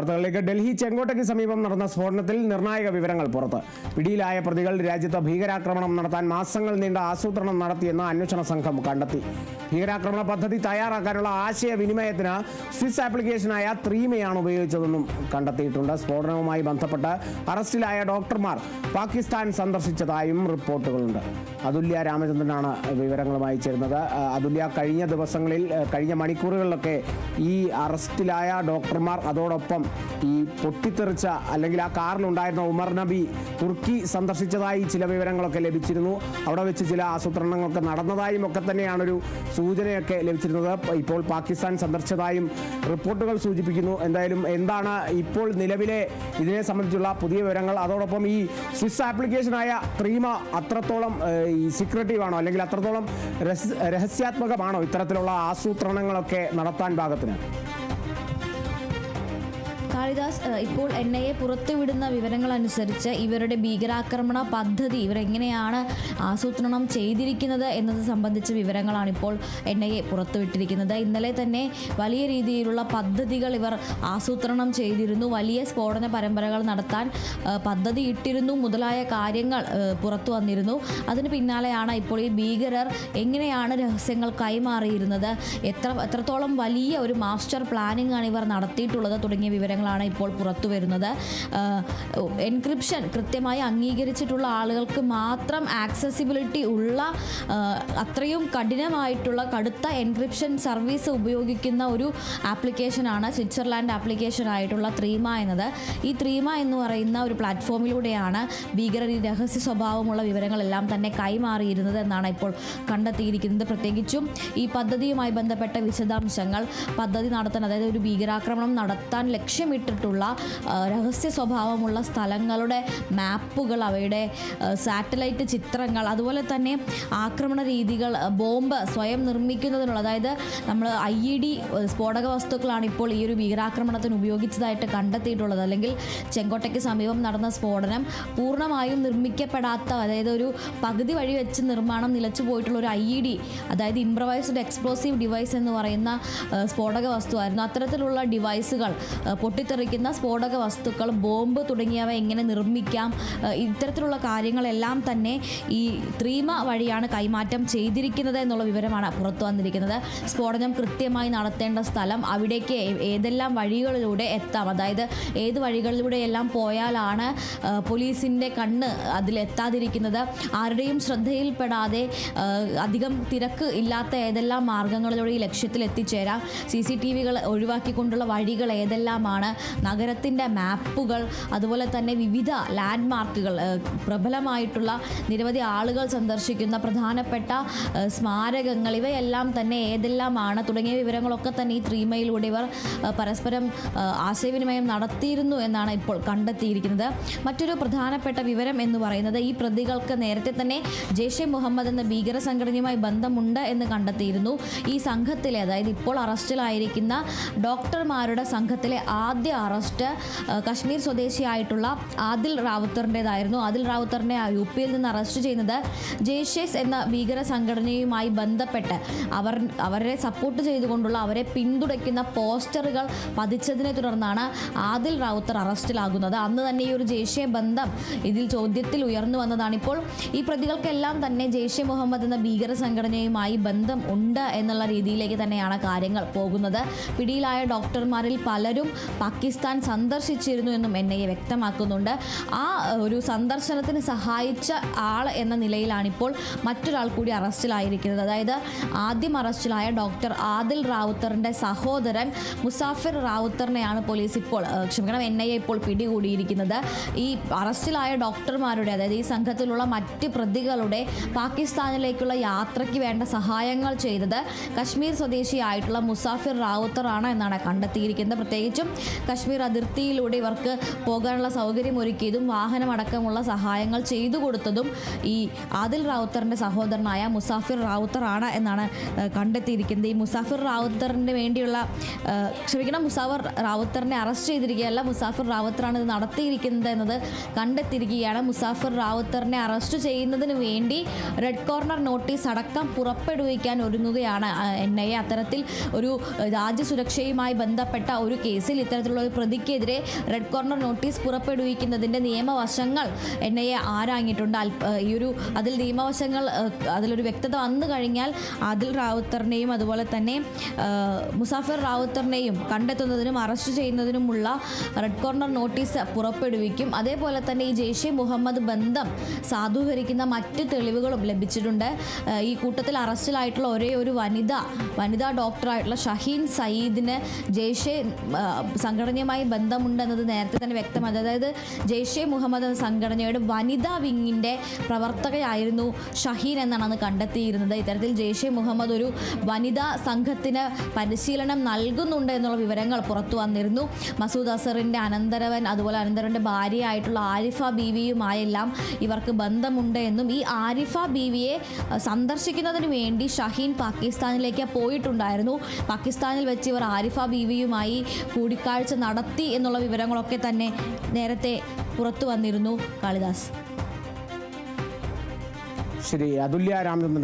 വാർത്തകളിലേക്ക് ഡൽഹി ചെങ്കോട്ടയ്ക്ക് സമീപം നടന്ന സ്ഫോടനത്തിൽ നിർണായക വിവരങ്ങൾ പുറത്ത്. പിടിയിലായ പ്രതികൾ രാജ്യത്ത് ഭീകരാക്രമണം നടത്താൻ മാസങ്ങൾ നീണ്ട ആസൂത്രണം നടത്തിയെന്ന് അന്വേഷണ സംഘം കണ്ടെത്തി. ഭീകരാക്രമണ പദ്ധതി തയ്യാറാക്കാനുള്ള ആശയവിനിമയത്തിന് സ്വിസ് ആപ്ലിക്കേഷനായ ത്രീമയാണ് ഉപയോഗിച്ചതെന്നും കണ്ടെത്തിയിട്ടുണ്ട്. സ്ഫോടനവുമായി ബന്ധപ്പെട്ട് അറസ്റ്റിലായ ഡോക്ടർമാർ പാകിസ്ഥാൻ സന്ദർശിച്ചതായും റിപ്പോർട്ടുകളുണ്ട്. അതുല്യ രാമചന്ദ്രനാണ് വിവരങ്ങളുമായി ചേരുന്നത്. അതുല്യ കഴിഞ്ഞ ദിവസങ്ങളിൽ കഴിഞ്ഞ മണിക്കൂറുകളിലൊക്കെ ഈ അറസ്റ്റിലായ ഡോക്ടർമാർ അതോടൊപ്പം ഈ പൊട്ടിത്തെറിച്ച അല്ലെങ്കിൽ ആ കാറിലുണ്ടായിരുന്ന ഉമർ നബി തുർക്കി സന്ദർശിച്ചതായി ചില വിവരങ്ങളൊക്കെ ലഭിച്ചിരുന്നു. അവിടെ വെച്ച് ചില ആസൂത്രണങ്ങളൊക്കെ നടന്നതായും ഒക്കെ തന്നെയാണ് ഒരു സൂചനയൊക്കെ ലഭിച്ചിരുന്നത്. ഇപ്പോൾ പാകിസ്ഥാൻ സന്ദർശിച്ചതായും റിപ്പോർട്ടുകൾ സൂചിപ്പിക്കുന്നു. എന്തായാലും എന്താണ് ഇപ്പോൾ നിലവിലെ ഇതിനെ സംബന്ധിച്ചുള്ള പുതിയ വിവരങ്ങൾ? അതോടൊപ്പം ഈ സ്വിസ് ആപ്ലിക്കേഷനായ ത്രീമ അത്രത്തോളം ഈ സീക്രട്ടീവ് ആണോ? അല്ലെങ്കിൽ അത്രത്തോളം രഹസ്യ- രഹസ്യാത്മകമാണോ ഇത്തരത്തിലുള്ള ആസൂത്രണങ്ങളൊക്കെ നടത്താൻ പാകത്തിന്? കാളിദാസ് ഇപ്പോൾ എൻ ഐ എ പുറത്തുവിടുന്ന വിവരങ്ങൾ അനുസരിച്ച് ഇവരുടെ ഭീകരാക്രമണ പദ്ധതി ഇവരെങ്ങനെയാണ് ആസൂത്രണം ചെയ്തിരിക്കുന്നത് എന്നത് സംബന്ധിച്ച വിവരങ്ങളാണ് ഇപ്പോൾ എൻ ഐ എ പുറത്തുവിട്ടിരിക്കുന്നത്. ഇന്നലെ തന്നെ വലിയ രീതിയിലുള്ള പദ്ധതികൾ ഇവർ ആസൂത്രണം ചെയ്തിരുന്നു. വലിയ സ്ഫോടന പരമ്പരകൾ നടത്താൻ പദ്ധതി ഇട്ടിരുന്നു. മുതലായ കാര്യങ്ങൾ പുറത്തു വന്നിരുന്നു. അതിന് പിന്നാലെയാണ് ഇപ്പോൾ ഈ ഭീകരർ എങ്ങനെയാണ് രഹസ്യങ്ങൾ കൈമാറിയിരുന്നത്. എത്ര എത്രത്തോളം വലിയ ഒരു മാസ്റ്റർ പ്ലാനിംഗ് ആണ് ഇവർ നടത്തിയിട്ടുള്ളത് തുടങ്ങിയ വിവരങ്ങളാണ് ഇപ്പോൾ പുറത്തു വരുന്നത്. എൻക്രിപ്ഷൻ കൃത്യമായി അംഗീകരിച്ചിട്ടുള്ള ആളുകൾക്ക് മാത്രം ആക്സസിബിലിറ്റി ഉള്ള അത്രയും കഠിനമായിട്ടുള്ള കടുത്ത എൻക്രിപ്ഷൻ സർവീസ് ഉപയോഗിക്കുന്ന ഒരു ആപ്ലിക്കേഷനാണ് സ്വിറ്റ്സർലാൻഡ് ആപ്ലിക്കേഷൻ ആയിട്ടുള്ള ത്രീമ എന്നത്. ഈ ത്രീമ എന്ന് പറയുന്ന ഒരു പ്ലാറ്റ്ഫോമിലൂടെയാണ് ഭീകരർ ഈ രഹസ്യ സ്വഭാവമുള്ള വിവരങ്ങളെല്ലാം തന്നെ കൈമാറിയിരുന്നത് എന്നാണ് ഇപ്പോൾ കണ്ടെത്തിയിരിക്കുന്നത്. പ്രത്യേകിച്ചും ഈ പദ്ധതിയുമായി ബന്ധപ്പെട്ട വിശദാംശങ്ങൾ പദ്ധതി നടത്താൻ അതായത് ഒരു ഭീകരാക്രമണം നടത്താൻ ലക്ഷ്യമിട്ടിട്ടുള്ള രഹസ്യ സ്വഭാവമുള്ള സ്ഥലങ്ങളുടെ മാപ്പുകൾ അവയുടെ സാറ്റലൈറ്റ് ചിത്രങ്ങൾ അതുപോലെ തന്നെ ആക്രമണ രീതികൾ ബോംബ് സ്വയം നിർമ്മിക്കുന്നതിനുള്ള അതായത് നമ്മൾ ഐ ഇ ഡി സ്ഫോടക വസ്തുക്കളാണ് ഇപ്പോൾ ഈ ഒരു ഭീകരാക്രമണത്തിന് ഉപയോഗിച്ചതായിട്ട് കണ്ടെത്തിയിട്ടുള്ളത്. അല്ലെങ്കിൽ ചെങ്കോട്ടയ്ക്ക് സമീപം നടന്ന സ്ഫോടനം പൂർണമായും നിർമ്മിക്കപ്പെടാത്ത അതായത് ഒരു പകുതി വഴി വെച്ച് നിർമ്മാണം നിലച്ചു പോയിട്ടുള്ള ഒരു ഐ ഇ ഡി അതായത് ഇംപ്രവൈസ്ഡ് എക്സ്പ്ലോസീവ് ഡിവൈസ് എന്ന് പറയുന്ന സ്ഫോടക വസ്തുവായിരുന്നു. അത്തരത്തിലുള്ള ഡിവൈസുകൾ ആ, പൊട്ടിത്തെറിക്കുന്ന സ്ഫോടക വസ്തുക്കൾ ബോംബ് തുടങ്ങിയവ എങ്ങനെ നിർമ്മിക്കാം? ഇത്തരത്തിലുള്ള കാര്യങ്ങളെല്ലാം തന്നെ ഈ ത്രീമ വഴിയാണ് കൈമാറ്റം ചെയ്തിരിക്കുന്നത് എന്നുള്ള വിവരമാണ് പുറത്തു വന്നിരിക്കുന്നത്. സ്ഫോടനം കൃത്യമായി നടത്തേണ്ട സ്ഥലം അവിടേക്ക് ഏതെല്ലാം വഴികളിലൂടെ എത്താം? അതായത് ഏത് വഴികളിലൂടെയെല്ലാം പോയാലാണ് പോലീസിന്റെ കണ്ണ് അതിലെത്താതിരിക്കുന്നത് ആരുടെയും ശ്രദ്ധയിൽപ്പെടാതെ അധികം തിരക്ക് ഇല്ലാത്ത ഏതെല്ലാം മാർഗങ്ങളിലൂടെ ഈ ലക്ഷ്യത്തിൽ എത്തിച്ചേരാം സി സി ടി വികൾ ഒഴിവാക്കിക്കൊണ്ടുള്ള വഴികൾ ഏതെല്ലാമാണ്? നഗരത്തിന്റെ മാപ്പുകൾ അതുപോലെ തന്നെ വിവിധ ലാൻഡ് മാർക്കുകൾ പ്രബലമായിട്ടുള്ള നിരവധി ആളുകൾ സന്ദർശിക്കുന്ന പ്രധാനപ്പെട്ട സ്മാരകങ്ങൾ. ഇവയെല്ലാം തന്നെ ഏതെല്ലാമാണ് തുടങ്ങിയ വിവരങ്ങളൊക്കെ തന്നെ ഈ ത്രീമയിലൂടെ ഇവർ പരസ്പരം ആശയവിനിമയം നടത്തിയിരുന്നു എന്നാണ് ഇപ്പോൾ കണ്ടെത്തിയിരിക്കുന്നത്. മറ്റൊരു പ്രധാനപ്പെട്ട വിവരം എന്ന് പറയുന്നത് ഈ പ്രതികൾക്ക് നേരത്തെ തന്നെ ജെയ്ഷെ മുഹമ്മദ് എന്ന ഭീകര സംഘടനയുമായി ബന്ധമുണ്ട് എന്ന് കണ്ടെത്തിയിരുന്നു. ഈ സംഘത്തിലെ അതായത് ഇപ്പോൾ അറസ്റ്റിലായിരിക്കുന്ന ഡോക്ടർമാരുടെ സംഘത്തിലെ ആദ്യ അറസ്റ്റ് ആ, കശ്മീർ സ്വദേശിയായിട്ടുള്ള ആദിൽ റാവുത്തറിന്റെതായിരുന്നു ആദിൽ റാവുത്തറിനെ യു പിയിൽ നിന്ന് അറസ്റ്റ് ചെയ്യുന്നത് ജെയ്ഷേസ് എന്ന ഭീകര സംഘടനയുമായി ബന്ധപ്പെട്ട് അവർ അവരെ സപ്പോർട്ട് ചെയ്തുകൊണ്ടുള്ള അവരെ പിന്തുണയ്ക്കുന്ന പോസ്റ്ററുകൾ പതിച്ചതിനെ തുടർന്നാണ് ആദിൽ റാവുത്തർ അറസ്റ്റിലാകുന്നത്. അന്ന് തന്നെ ഈ ഒരു ജെയ്ഷെ ബന്ധം ഇതിൽ ചോദ്യത്തിൽ ഉയർന്നു വന്നതാണ്. ഇപ്പോൾ ഈ പ്രതികൾക്കെല്ലാം തന്നെ ജെയ്ഷെ മുഹമ്മദ് എന്ന ഭീകര സംഘടനയുമായി ബന്ധം ഉണ്ട് എന്നുള്ള രീതിയിലേക്ക് തന്നെയാണ് കാര്യങ്ങൾ പോകുന്നത്. പിടിയിലായ ഡോക്ടർമാരിൽ പലരും പാകിസ്ഥാൻ സന്ദർശിച്ചിരുന്നു എന്നും എൻ ഐ എ വ്യക്തമാക്കുന്നുണ്ട്. ആ ഒരു സന്ദർശനത്തിന് സഹായിച്ച ആൾ എന്ന നിലയിലാണിപ്പോൾ മറ്റൊരാൾ കൂടി അറസ്റ്റിലായിരിക്കുന്നത്. അതായത് ആദ്യം അറസ്റ്റിലായ ഡോക്ടർ ആദിൽ റാവുത്തറിന്റെ സഹോദരൻ മുസാഫിർ റാവുത്തറിനെയാണ് പോലീസ് ഇപ്പോൾ ക്ഷമിക്കണം എൻ ഐ എ ഇപ്പോൾ പിടികൂടിയിരിക്കുന്നത്. ഈ അറസ്റ്റിലായ ഡോക്ടർമാരുടെ അതായത് ഈ സംഘത്തിലുള്ള മറ്റ് പ്രതികളുടെ പാകിസ്ഥാനിലേക്കുള്ള യാത്രയ്ക്ക് വേണ്ട സഹായങ്ങൾ ചെയ്തത് കശ്മീർ സ്വദേശിയായിട്ടുള്ള മുസാഫിർ റാവുത്തറാണ് എന്നാണ് കണ്ടെത്തിയിരിക്കുന്നത്. പ്രത്യേകിച്ചും കശ്മീർ അതിർത്തിയിലൂടെ ഇവർക്ക് പോകാനുള്ള സൗകര്യം ഒരുക്കിയതും വാഹനമടക്കമുള്ള സഹായങ്ങൾ ചെയ്തു കൊടുത്തതും ഈ ആദിൽ റാവുത്തറിന്റെ സഹോദരനായ മുസാഫിർ റാവുത്തറാണ് എന്നാണ് കണ്ടെത്തിയിരിക്കുന്നത്. ഈ മുസാഫിർ റാവുത്തറിന് വേണ്ടിയുള്ള ക്ഷമിക്കണം മുസാഫർ റാവുത്തറിനെ അറസ്റ്റ് ചെയ്തിരിക്കുകയല്ല മുസാഫിർ റാവുത്തറാണ് ഇത് നടത്തിയിരിക്കുന്നത് എന്നത് കണ്ടെത്തിയിരിക്കുകയാണ്. മുസാഫിർ റാവുത്തറിനെ അറസ്റ്റ് ചെയ്യുന്നതിന് വേണ്ടി റെഡ് കോർണർ നോട്ടീസ് അടക്കം പുറപ്പെടുവിക്കാൻ ഒരുങ്ങുകയാണ്. എൻ ഐ എ അത്തരത്തിൽ ഒരു രാജ്യസുരക്ഷയുമായി ബന്ധപ്പെട്ട ഒരു കേസിൽ ഇത്തരത്തിലുള്ള കേസിലുള്ള ഒരു പ്രതിക്കെതിരെ റെഡ് കോർണർ നോട്ടീസ് പുറപ്പെടുവിക്കുന്നതിന്റെ നിയമവശങ്ങൾ എൻ ഐ എ ആരാഞ്ഞിട്ടുണ്ട്. ഈ ഒരു അതിൽ നിയമവശങ്ങൾ അതിലൊരു വ്യക്തത വന്നു കഴിഞ്ഞാൽ അതിൽ റാവുത്തറിനെയും അതുപോലെ തന്നെ മുസാഫിർ റാവുത്തറിനെയും കണ്ടെത്തുന്നതിനും അറസ്റ്റ് ചെയ്യുന്നതിനുമുള്ള റെഡ് കോർണർ നോട്ടീസ് പുറപ്പെടുവിക്കും. അതേപോലെ തന്നെ ഈ ജെയ്ഷെ മുഹമ്മദ് ബന്ധം സാധൂകരിക്കുന്ന മറ്റ് തെളിവുകളും ലഭിച്ചിട്ടുണ്ട്. ഈ കൂട്ടത്തിൽ അറസ്റ്റിലായിട്ടുള്ള ഒരേ ഒരു വനിത വനിതാ ഡോക്ടറായിട്ടുള്ള ഷഹീൻ സയ്യിദിന് ജെയ്ഷെ സംഘടനയുമായി ബന്ധമുണ്ടെന്നത് നേരത്തെ തന്നെ വ്യക്തമാണ്. അതായത് ജെയ്ഷെ മുഹമ്മദ് എന്ന സംഘടനയുടെ വനിതാ വിങ്ങിന്റെ പ്രവർത്തകയായിരുന്നു ഷഹീൻ എന്നാണ് അന്ന് കണ്ടെത്തിയിരുന്നത്. ഇത്തരത്തിൽ ജെയ്ഷെ മുഹമ്മദ് ഒരു വനിതാ സംഘത്തിന് പരിശീലനം നൽകുന്നുണ്ട് എന്നുള്ള വിവരങ്ങൾ പുറത്തു വന്നിരുന്നു. മസൂദ് അസറിന്റെ അനന്തരവൻ അതുപോലെ അനന്തരവന്റെ ഭാര്യയായിട്ടുള്ള ആരിഫ ബീവിയുമായെല്ലാം ഇവർക്ക് ബന്ധമുണ്ട് എന്നും ഈ ആരിഫ ബീവിയെ സന്ദർശിക്കുന്നതിന് വേണ്ടി ഷഹീൻ പാകിസ്ഥാനിലേക്ക് പോയിട്ടുണ്ടായിരുന്നു. പാകിസ്ഥാനിൽ വെച്ച് ഇവർ ആരിഫ ബീവിയുമായി കൂടിക്കാഴ്ച നടത്തി എന്നുള്ള വിവരങ്ങളൊക്കെ തന്നെ നേരത്തെ പുറത്തു വന്നിരുന്നു കാളിദാസ്. ശരി അതുല്യ രാമചന്ദ്രൻ